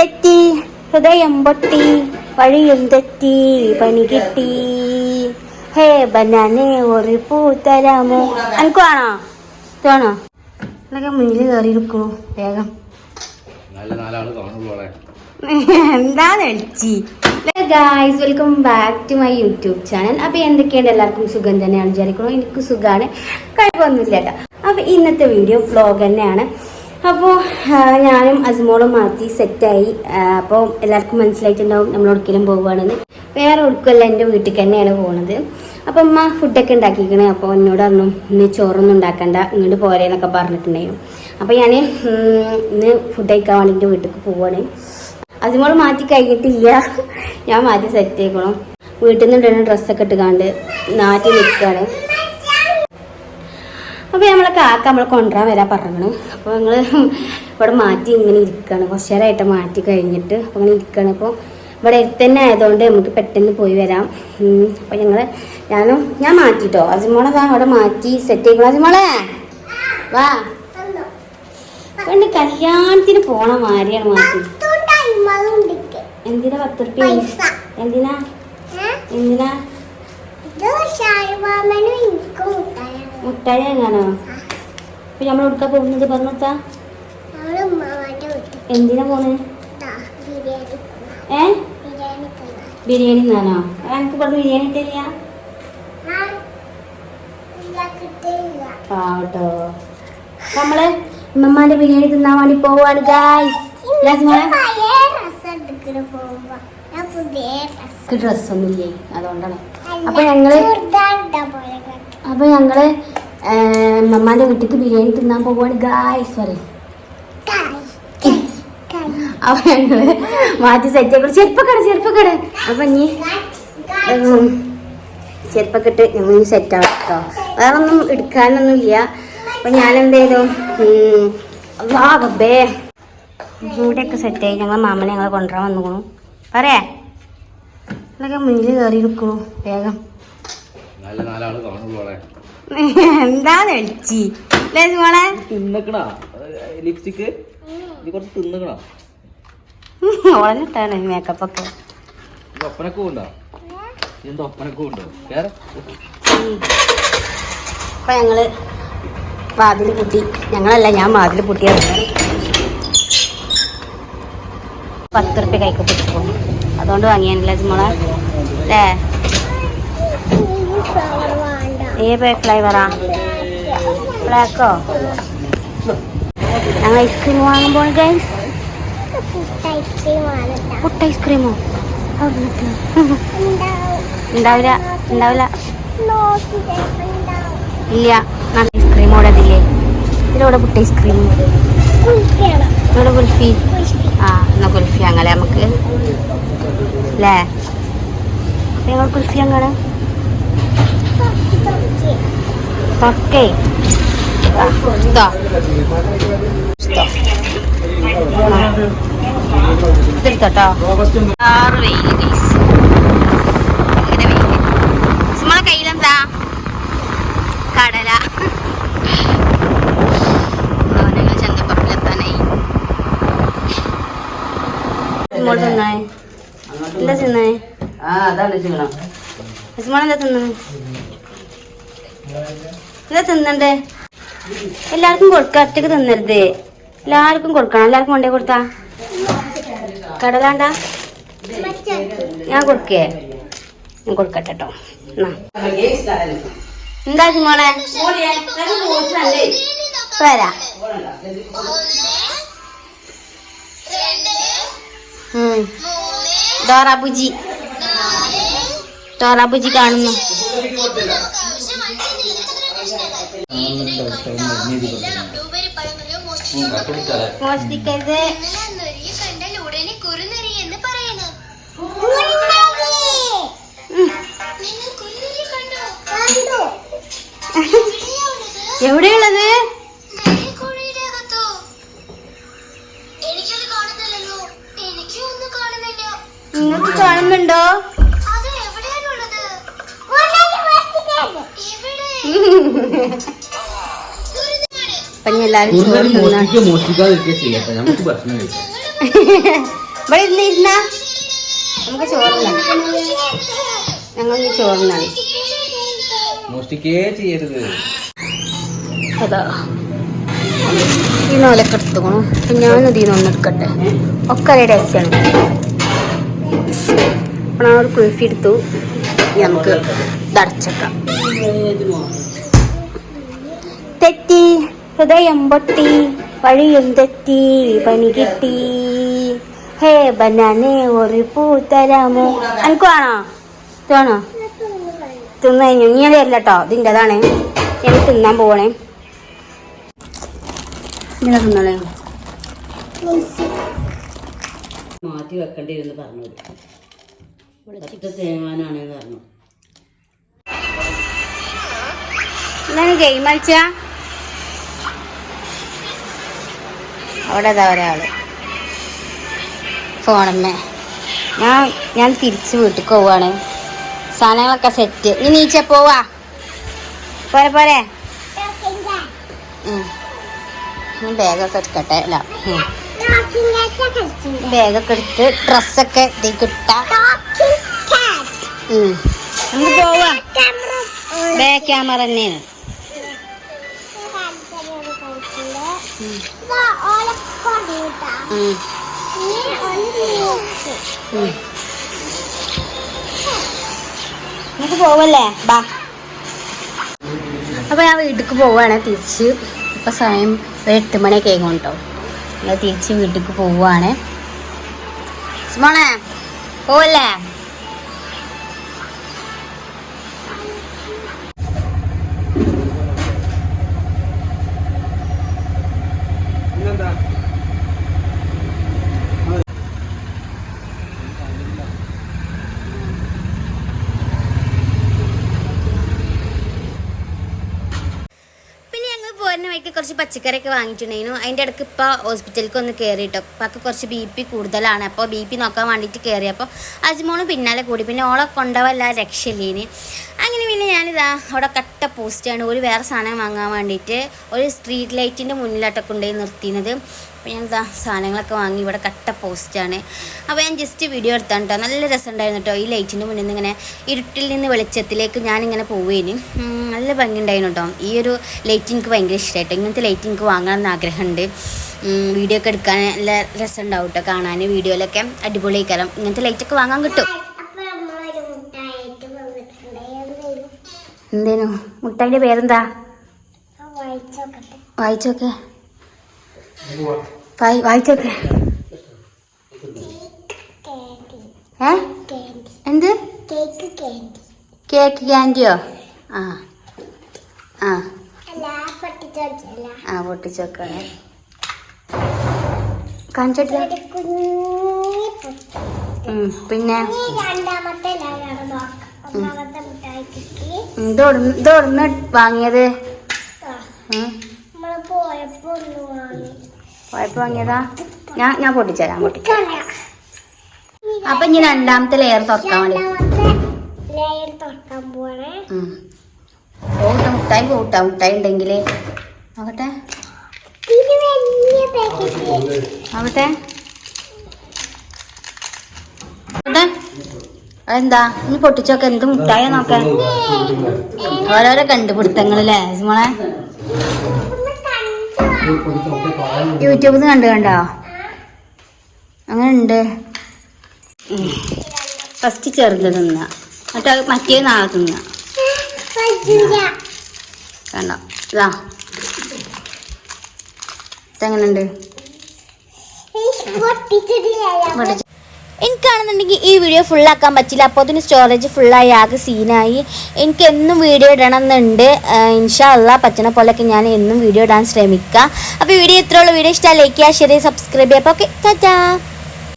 തെറ്റി ഹൃദയം പൊട്ടി വഴിയും തെറ്റി പണി കിട്ടി. ഹേ ബനാനെ ഒരു പൂ തരാമോ എനിക്ക് വേണോ വേണോ? എന്നൊക്കെ മുന്നിൽ കയറി ഇരിക്കണു വേഗം. എന്താണ് എളിച്ചി guys welcome back to my YouTube channel അപ്പോൾ എന്തൊക്കെയുണ്ട്? എല്ലാവർക്കും സുഖം തന്നെയാണ് വിചാരിക്കണോ എനിക്ക് സുഖമാണ് കുഴപ്പമൊന്നുമില്ല കേട്ടോ. അപ്പോൾ ഇന്നത്തെ വീഡിയോ വ്ലോഗ് തന്നെയാണ്. അപ്പോൾ ഞാനും അസ്മോളും മാറ്റി സെറ്റായി. അപ്പോൾ എല്ലാവർക്കും മനസ്സിലായിട്ടുണ്ടാവും നമ്മൾ ഒരിക്കലും പോകുവാണെന്ന് വേറെ ഒടുക്കല്ല എന്റെ വീട്ടിൽ തന്നെയാണ് പോകുന്നത് അപ്പോൾ അമ്മ ഫുഡൊക്കെ ഉണ്ടാക്കിക്കണേ അപ്പോൾ എന്നോട് പറഞ്ഞു ഇന്ന് ചോറൊന്നും ഉണ്ടാക്കണ്ട. ഇങ്ങോട്ട് പോരേന്നൊക്കെ പറഞ്ഞിട്ടുണ്ടായിരുന്നു. അപ്പോൾ ഞാൻ ഇന്ന് ഫുഡ് കഴിക്കാൻ വേണ്ടി എന്റെ വീട്ടിലേക്ക് പോവുകയാണ് അസ്മോൾ മാറ്റി കഴിഞ്ഞിട്ടില്ല. ഞാൻ മാറ്റി സെറ്റ് ആയിക്കോളും വീട്ടിൽ നിന്ന് ഇടുന്ന ഡ്രസ്സൊക്കെ ഇട്ട് കണ്ട് നാട്ടി നിൽക്കുകയാണ്. അപ്പോൾ നമ്മളെ കാക്ക നമ്മൾ കൊണ്ടുവരാൻ വരാൻ പറഞ്ഞു അപ്പോൾ ഞങ്ങൾ ഇവിടെ മാറ്റി ഇങ്ങനെ ഇരിക്കുകയാണ് കുറച്ച് നേരമായിട്ട് മാറ്റി കഴിഞ്ഞിട്ട് അപ്പൊ ഇങ്ങനെ ഇരിക്കുകയാണ് അപ്പോൾ ഇവിടെ അടുത്ത് തന്നെ ആയതുകൊണ്ട് നമുക്ക് പെട്ടെന്ന് പോയി വരാം. അപ്പോൾ ഞങ്ങൾ ഞാനും ഞാൻ മാറ്റിട്ടോ. അജിമോളെ വാ അവിടെ മാറ്റി സെറ്റ് ചെയ്യണം അജിമോളെ വാ. പെണ്ണ് കല്യാണത്തിന് പോണ മാരിയാണ് മാറ്റി. എന്തിനാ പത്ത് റുപ്യ എന്തിനാ? എന്തിനാ? മുട്ടായി എങ്ങാനോ അപ്പൊ നമ്മൾ എടുക്കാൻ പോകുന്നത്? പറഞ്ഞാ എന്തിനാ പോണ്? ഏ? ബിരിയാണി എന്നാണോ എനിക്ക് പറഞ്ഞ് ബിരിയാണി ഇട്ടില്ല പാട്ടോ നമ്മൾ ഉമ്മമാന്റെ ബിരിയാണി തിന്നാൻ വേണ്ടി പോവാണ് ഗായ്സ് ഇല്ലേ അതുകൊണ്ടാണ്. അപ്പൊ ഞങ്ങൾ അപ്പൊ ഞങ്ങൾ മമ്മാന്റെ വീട്ടിക്ക് ബിരിയാണി തിന്നാൻ പോവാണ്. ഗായ്സ് അപ്പൊ ഞങ്ങൾ മാറ്റി സെറ്റ് ആക്കി ചെരുപ്പക്കട ചെരുപ്പക്കട അപ്പൊ ഇനി ചെറുപ്പക്കെട്ട് ഞങ്ങൾ ഇനി സെറ്റ് ആവും കേട്ടോ വേറെ ഒന്നും എടുക്കാനൊന്നും ഇല്ല. അപ്പൊ ഞാൻ എന്ത് ചെയ്തു വാഗബേ ഇവിടെയൊക്കെ സെറ്റായി ഞങ്ങൾ മാമനെ ഞങ്ങളെ കൊണ്ടുവരാൻ വന്നു പറയാ. മുന്നിൽ കയറി നിൽക്കണു വേഗം. എന്താണ് അല്ലേ മോളെ? തിന്നക്കണാ ലിപ്സ്റ്റിക്ക്? ഇത് കുറച്ച് തിന്നക്കണാ ഓളനിട്ടാണ് മേക്കപ്പ് ഒക്കെ. ഒപ്പനക്കും ഉണ്ടോ? എന്താ ഒപ്പനക്കും ഉണ്ടോ? അപ്പൊ ഞങ്ങൾ വാതിൽ പൂട്ടി. ഞങ്ങളല്ല ഞാൻ വാതിൽ പൂട്ടിയത് പത്ത് റുപ്യ കൈക്ക് പിടിച്ചു പോകും അതുകൊണ്ട് വാങ്ങിയാണല്ലേ മോളെ. അല്ലേ ഏത് ഫ്ലേവറാ? ബ്ലാക്കോ? ഞങ്ങൾ ഐസ്ക്രീം വാങ്ങുമ്പോൾ ഗൈസ് പുട്ട് ഐസ്ക്രീമോ? ഉണ്ടാവില്ല. ഉണ്ടാവില്ല. ഇല്ല. നല്ല ഐസ്ക്രീം ഇവിടെ ഇതില്ലേ ഇതിലൂടെ പുട്ട് ഐസ്ക്രീം. ഇവിടെ കുൽഫി. ആ എന്നാ കുൽഫി അങ്ങനെ നമുക്ക്. അല്ലേ ഞങ്ങൾ കുൽഫി അങ്ങനെ തൊക്കേ ഇതോ. ഇതെടുത്തോട്ടോ. ആറ് വെയിൽ ഗൈസ് ഭയങ്കര വെയിൽ നമ്മളെ കയ്യിലെന്താ? കടല. ഞങ്ങൾ ചന്തപ്പറമ്പിലെത്താനായി മോൾ തിന്നേ എന്താ തിന്നേ ആ അതാണ് ഇസ്മാൾ എന്താ തിന്നത് എന്താ തിന്നണ്ടേ? എല്ലാവർക്കും കൊടുക്ക ഒറ്റയ്ക്ക് തിന്നരുത്. എല്ലാവർക്കും കൊടുക്കണം. എല്ലാവർക്കും കൊണ്ടേ കൊടുത്താ? കടലാണ്ട? ഞാൻ കൊടുക്കേ. ഞാൻ കൊടുക്കട്ടെ കേട്ടോ എന്താ മോളെ വരാ. ഡോറാബുജി ഡോറാബുജി കാണുന്നു. മോഷ്ടിക്കരുത്. കണ്ടാൽ ഉടനെ കുറുനരി എന്ന് എവിടെയുള്ളത്? നിങ്ങൾക്ക് കാണുന്നുണ്ടോ? അത് എവിടെയാണുള്ളത്? നമുക്ക് ഭക്ഷണം കഴിക്കാം. ഇവിടെ ഇരുന്ന് ഇരുന്ന. നമുക്ക് ചോറിനാണ്. ഞങ്ങൾ ഇനി ചോറിനാണ് അതാ. ഈ നോലൊക്കെ എടുത്തോണം അപ്പൊ ഞാൻ ഇതിൽ നിന്ന് എടുക്കട്ടെ. ഒക്കെ ഒരേ രസമാണ് അപ്പോൾ ആ ഒരു കുൽഫി എടുത്തു. നമുക്ക് തടച്ചേക്കാം തെറ്റി. ഹൃദയം പൊട്ടി വഴിയും തെറ്റി പണി കിട്ടി. ഹേ ബനാനെ ഒരു പൂ തരാമോ എനിക്ക് വേണോ വേണോ? തിന്നു കഴിഞ്ഞു. നീ അത് തരില്ല കേട്ടോ ഇതിന്റെ അതാണ് ഞാൻ തിന്നാൻ പോവണേ ഇങ്ങനെ തിന്നണേ? മാറ്റി വെക്കേണ്ടി എന്ന് പറഞ്ഞത് പത്ത് തേമാനാണെന്ന് പറഞ്ഞു. എന്താണ് ഗെയിം കളിച്ച? അവിടെ അതാ ഒരാൾ. ഫോണമ്മേ. ഞാൻ ഞാൻ തിരിച്ച് വീട്ടിൽ പോവാണ്. സാധനങ്ങളൊക്കെ സെറ്റ് ഇനി നീച്ച പോവാ. പോരെ പോരെ. ബാഗൊക്കെ എടുക്കട്ടെ. അല്ല. ബാഗൊക്കെ എടുത്ത് ഡ്രസ്സൊക്കെ. നമുക്ക് പോവാ. ബാക്ക് ക്യാമറ തന്നെയാണ്. നമുക്ക് പോവല്ലേ? ബാ. അപ്പൊ ഞാൻ വീട്ടിക്ക് പോവാണ് തിരിച്ച്. ഇപ്പൊ സമയം എട്ട് മണിയൊക്കെ ആയി കേട്ടോ ഞാൻ തിരിച്ച് വീട്ടിക്ക് പോവാണ്. മോളെ പോവല്ലേ പിന്നെ ഞങ്ങൾ പോരുന്ന വഴിക്ക് കുറച്ച് പച്ചക്കറിയൊക്കെ വാങ്ങിയിട്ടുണ്ടായിരുന്നു. അതിന്റെ ഇടയ്ക്ക് ഇപ്പോൾ ഹോസ്പിറ്റലിലേക്ക് ഒന്ന് കയറിയിട്ടോ അപ്പോൾ കുറച്ച് ബി പി കൂടുതലാണ്. അപ്പോൾ ബി പി നോക്കാൻ വേണ്ടിയിട്ട് കയറി അപ്പോൾ അജ്മോളും പിന്നാലെ കൂടി. പിന്നെ ഓളെ കൊണ്ടവല്ല രക്ഷയില്ലേന്. അങ്ങനെ പിന്നെ ഞാനിതാ അവിടെ കട്ട പോസ്റ്റാണ് ഒരു വേറെ സാധനം വാങ്ങാൻ വേണ്ടിയിട്ട് ഒരു സ്ട്രീറ്റ് ലൈറ്റിന്റെ മുന്നിലാട്ടൊക്കെ കൊണ്ടുപോയി നിർത്തിയത് അപ്പോൾ ഞാൻ ഇതാ സാധനങ്ങളൊക്കെ വാങ്ങി ഇവിടെ കട്ട പോസ്റ്റാണ് അപ്പോൾ ഞാൻ ജസ്റ്റ് വീഡിയോ എടുത്താണ് കേട്ടോ നല്ല രസമുണ്ടായിരുന്നു കേട്ടോ ഈ ലൈറ്റിന്റെ മുന്നിൽ നിന്ന് ഇങ്ങനെ ഇരുട്ടിൽ നിന്ന് വെളിച്ചത്തിലേക്ക് ഞാനിങ്ങനെ പോവേന്. നല്ല നല്ല ഭംഗിയുണ്ടായിരുന്നു കേട്ടോ ഈ ഒരു ലൈറ്റ് എനിക്ക് ഭയങ്കര ഇഷ്ടമായിട്ടോ ഇങ്ങനത്തെ ലൈറ്റ് എനിക്ക് വാങ്ങണമെന്ന് ആഗ്രഹമുണ്ട്. വീഡിയോ ഒക്കെ എടുക്കാൻ നല്ല രസമുണ്ടാവും കേട്ടോ കാണാൻ വീഡിയോയിലൊക്കെ അടിപൊളിയായിക്കാരം ഇങ്ങനത്തെ ലൈറ്റൊക്കെ വാങ്ങാൻ കിട്ടും. എന്തേനു? മുട്ടായിന്റെ പേരെന്താ? വായിച്ചോക്കെ. വായി- വായിച്ചോക്കെ. ഏ? എന്ത്? കേക്ക് ക്യാൻഡിയോ? ആ. ആ. ആ പൊട്ടിച്ചോക്കാണ്. രണ്ടാമത്തെ ഉം, പിന്നെ രണ്ടാമത്തെ ലെയർ നോക്കാം ഒന്നാമത്തെ മിഠായിക്ക് ഇതോടുന്ന് വാങ്ങിയത്? പോയപ്പോ വാങ്ങിയതാ? ഞാൻ ഞാൻ പൊട്ടിച്ചരാം അപ്പൊ ഇനി രണ്ടാമത്തെ ലെയർ തുറക്കാൻ വേണ്ടി. പോട്ടെ മുട്ടായി പോട്ടെ മുട്ടായി ഉണ്ടെങ്കിൽ. നോക്കട്ടെ. ഇത് വലിയ പാക്കറ്റ് നോക്കട്ടെ നോക്കട്ടെ അതെന്താ? ഇനി പൊട്ടിച്ചോക്കെ എന്ത് മുട്ടായ നോക്കാൻ ഓരോരോ കണ്ടുപിടുത്തങ്ങളല്ലേ മോളെ യൂട്യൂബിൽ നിന്ന് കണ്ടു കണ്ടോ അങ്ങനെ ഉണ്ട് ഫസ്റ്റ് ചെറുത് തിന്ന. എന്നിട്ട് മറ്റേ നാളെ തിന്ന. കണ്ടോ? ഇതാ. ഇതെങ്ങനെയുണ്ട് പൊട്ടിച്ച് എനിക്കാണെന്നുണ്ടെങ്കിൽ ഈ വീഡിയോ ഫുള്ളാക്കാൻ പറ്റില്ല. അപ്പോൾ അതിന് സ്റ്റോറേജ് ഫുള്ളായി ആകെ സീനായി എനിക്ക് എന്നും വീഡിയോ ഇടണം എന്നുണ്ട് ഇൻഷാല്ല പറ്റണ പോലെയൊക്കെ ഞാൻ എന്നും വീഡിയോ ഇടാൻ ശ്രമിക്കാം. അപ്പോൾ വീഡിയോ ഇത്രയുള്ള വീഡിയോ ഇഷ്ടമായി ലൈക്ക് ചെയ്യുക ഷെയർ ചെയ്യുക സബ്സ്ക്രൈബ് ചെയ്യുക. അപ്പോൾ ഓക്കെ ടാറ്റാ